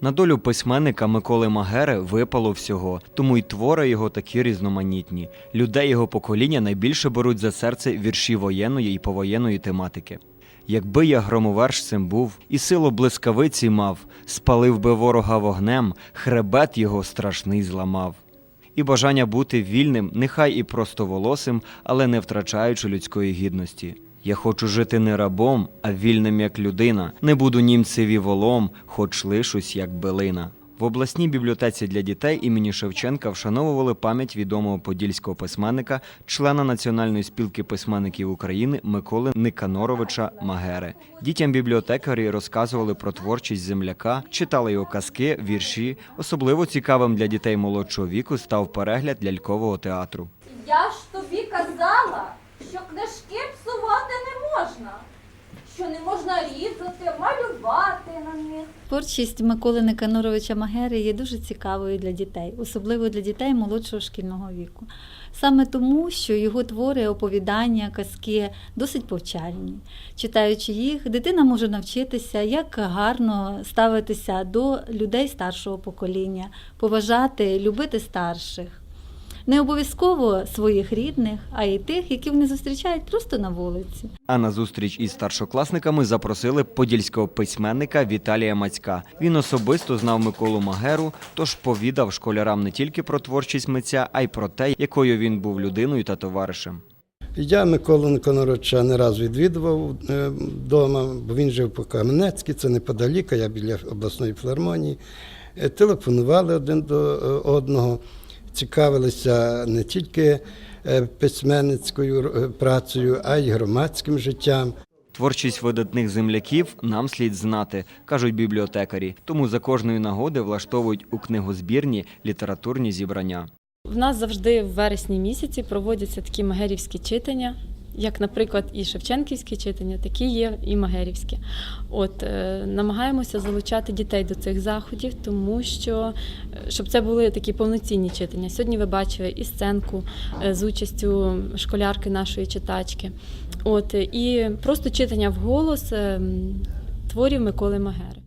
На долю письменника Миколи Магери випало всього, тому й твори його такі різноманітні. Людей його покоління найбільше беруть за серце вірші воєнної і повоєнної тематики. Якби я громовершцем був, і силу блискавиці мав, спалив би ворога вогнем, хребет його страшний зламав. І бажання бути вільним, нехай і простоволосим, але не втрачаючи людської гідності. Я хочу жити не рабом, а вільним як людина. Не буду німцеві волом, хоч лишусь як билина. В обласній бібліотеці для дітей імені Шевченка вшановували пам'ять відомого подільського письменника, члена Національної спілки письменників України Миколи Никаноровича Магери. Дітям бібліотекарі розказували про творчість земляка, читали його казки, вірші. Особливо цікавим для дітей молодшого віку став перегляд лялькового театру. Я ж тобі казала, що книжки псувати не можна, що не можна різати, малювати на них. Творчість Миколи Никаноровича Магери є дуже цікавою для дітей, особливо для дітей молодшого шкільного віку. Саме тому, що його твори, оповідання, казки досить повчальні. Читаючи їх, дитина може навчитися, як гарно ставитися до людей старшого покоління, поважати, любити старших. Не обов'язково своїх рідних, а й тих, які вони зустрічають просто на вулиці. А на зустріч із старшокласниками запросили подільського письменника Віталія Мацька. Він особисто знав Миколу Магеру, тож повідав школярам не тільки про творчість митця, а й про те, якою він був людиною та товаришем. Я Миколу Никоноровича не раз відвідував вдома, бо він жив по Кам'янецькій, це неподалік, а я біля обласної філармонії. Е, Телефонували один до е, одного, цікавилися не тільки е, письменницькою е, працею, а й громадським життям. Творчість видатних земляків нам слід знати, кажуть бібліотекарі. Тому за кожної нагоди влаштовують у книгозбірні літературні зібрання. В нас завжди в вересні місяці проводяться такі магерівські читання, як, наприклад, і Шевченківські читання, такі є і магерівські. От е, намагаємося залучати дітей до цих заходів, тому що е, щоб це були такі повноцінні читання. Сьогодні ви бачили і сценку е, з участю школярки нашої читачки. От і просто читання вголос е, творів Миколи Магери.